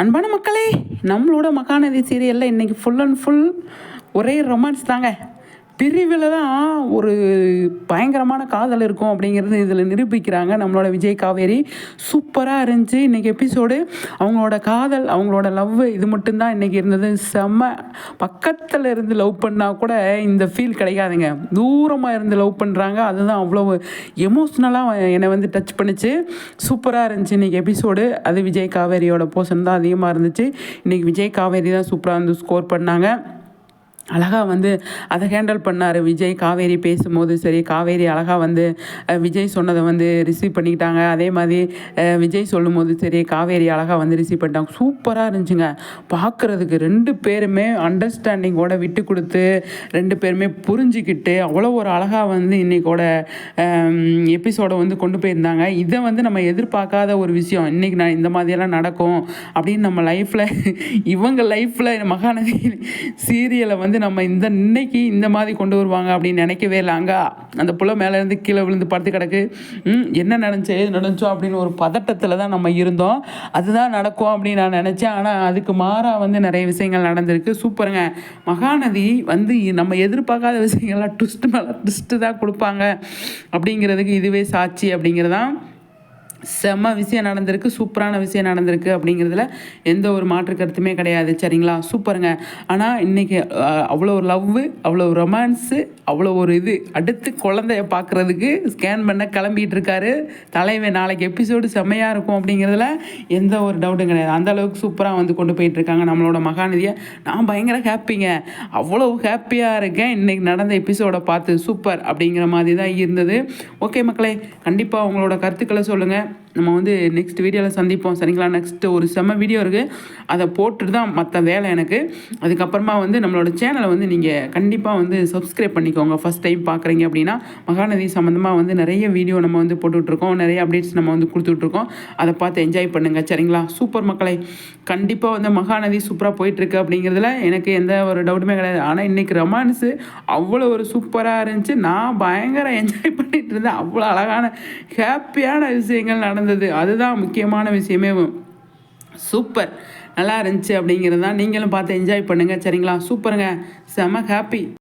அன்பான மக்களே நம்மளோட மகாநதி சீரியலில் இன்றைக்கி ஃபுல் அண்ட் ஃபுல் ஒரே ரொமான்ஸ் தாங்க. பிரிவில் தான் ஒரு பயங்கரமான காதல் இருக்கும் அப்படிங்கிறது இதில் நிரூபிக்கிறாங்க நம்மளோட விஜய் காவேரி. சூப்பராக இருந்துச்சு. இன்றைக்கி எபிசோடு அவங்களோட காதல் அவங்களோட லவ் இது மட்டும்தான் இன்றைக்கி இருந்தது. செம்ம பக்கத்தில் இருந்து லவ் பண்ணால் கூட இந்த ஃபீல் கிடைக்காதுங்க. தூரமாக இருந்து லவ் பண்ணுறாங்க அதுதான் அவ்வளோ எமோஷ்னலாக என்னை வந்து டச் பண்ணுச்சு. சூப்பராக இருந்துச்சு இன்றைக்கி எபிசோடு அது விஜய் காவேரியோட போர்ஷன் தான் அதிகமாக இருந்துச்சு. இன்றைக்கி விஜய் காவேரி தான் சூப்பராக வந்து ஸ்கோர் பண்ணாங்க. அழகாக வந்து அதை ஹேண்டில் பண்ணார். விஜய் காவேரி பேசும்போது சரி காவேரி அழகாக வந்து விஜய் சொன்னதை வந்து ரிசீவ் பண்ணிக்கிட்டாங்க. அதே மாதிரி விஜய் சொல்லும்போது சரி காவேரி அழகாக வந்து ரிசீவ் பண்ணிட்டாங்க. சூப்பராக இருந்துச்சுங்க. பார்க்குறதுக்கு ரெண்டு பேருமே அண்டர்ஸ்டாண்டிங்கோட விட்டு கொடுத்து ரெண்டு பேருமே புரிஞ்சுக்கிட்டு அவ்வளோ ஒரு அழகாக வந்து இன்னைக்கோட எபிசோடை வந்து கொண்டு போயிருந்தாங்க. இதை வந்து நம்ம எதிர்பார்க்காத ஒரு விஷயம். இன்றைக்கி நான் இந்த மாதிரியெல்லாம் நடக்கும் அப்படின்னு நம்ம லைஃப்பில் இவங்க லைஃப்பில் மகாநதி சீரியலை வந்து நம்ம இந்த இன்னைக்கு இந்த மாதிரி கொண்டு வருவாங்க அப்படின்னு நினைக்கவே இல்லை. அங்கே அந்த புள்ள மேலேருந்து கீழே விழுந்து படுத்து கிடக்கு. ம், என்ன நடந்துச்சு ஏது நடந்துச்சோ அப்படின்னு ஒரு பதட்டத்தில் தான் நம்ம இருந்தோம். அதுதான் நடக்கும் அப்படின்னு நான் நினச்சேன். ஆனால் அதுக்கு மாறாக வந்து நிறைய விஷயங்கள் நடந்திருக்கு. சூப்பருங்க. மகாநதி வந்து நம்ம எதிர்பார்க்காத விஷயங்கள்லாம் ட்விஸ்ட் மேலே ட்விஸ்ட்டு தான் கொடுப்பாங்க. அப்படிங்கிறதுக்கு இதுவே சாட்சி அப்படிங்கிறதான். செம்ம விஷயம் நடந்திருக்கு சூப்பரான விஷயம் நடந்திருக்கு அப்படிங்கிறதுல எந்த ஒரு மாற்று கருத்துமே கிடையாது சரிங்களா? சூப்பருங்க. ஆனால் இன்றைக்கி அவ்வளோ ஒரு லவ்வு அவ்வளோ ரொமான்ஸு அவ்வளோ ஒரு இது. அடுத்து குழந்தைய பார்க்குறதுக்கு ஸ்கேன் பண்ண கிளம்பிட்டு இருக்காரு. தலைவன் நாளைக்கு எபிசோடு செம்மையாக இருக்கும் அப்படிங்கிறதுல எந்த ஒரு டவுட்டும் கிடையாது. அந்த அளவுக்கு சூப்பராக வந்து கொண்டு போயிட்டுருக்காங்க நம்மளோட மகாநதியை. நான் பயங்கர ஹாப்பிங்க அவ்வளோ ஹாப்பியாக இருக்கேன். இன்றைக்கி நடந்த எபிசோடை பார்த்து சூப்பர் அப்படிங்கிற மாதிரி தான் இருந்தது. ஓகே மக்களே கண்டிப்பாக உங்களோட கருத்துக்களை சொல்லுங்கள் Amen. நம்ம வந்து நெக்ஸ்ட் வீடியோவில் சந்திப்போம். சரிங்களா? நெக்ஸ்ட் ஒரு செம்ம வீடியோ இருக்குது அதை போட்டுட்டு தான் மற்ற வேலை எனக்கு. அதுக்கப்புறமா வந்து நம்மளோட சேனலை வந்து நீங்கள் கண்டிப்பாக வந்து சப்ஸ்கிரைப் பண்ணிக்கோங்க. ஃபஸ்ட் டைம் பார்க்குறீங்க அப்படின்னா மகாநதி சம்மந்தமாக வந்து நிறைய வீடியோ நம்ம வந்து போட்டுட்ருக்கோம். நிறைய அப்டேட்ஸ் நம்ம வந்து கொடுத்துட்ருக்கோம். அதை பார்த்து என்ஜாய் பண்ணுங்கள் சரிங்களா? சூப்பர் மக்களை கண்டிப்பாக வந்து மகாநதி சூப்பராக போயிட்டுருக்கு அப்படிங்கிறதுல எனக்கு எந்த ஒரு டவுட்டுமே கிடையாது. ஆனால் இன்றைக்கி ரொமான்ஸு அவ்வளோ ஒரு சூப்பராக இருந்துச்சு. நான் பயங்கர என்ஜாய் பண்ணிகிட்டு இருந்தேன். அவ்வளோ அழகான ஹாப்பியான விஷயங்கள் நடந்தது. அதுதான் முக்கியமான விஷயமே. சூப்பர். நல்லா இருந்துச்சு அப்படிங்கிறது தான் நீங்களும் பார்த்து என்ஜாய் பண்ணுங்கள் சரிங்களா? சூப்பருங்க. செம ஹாப்பி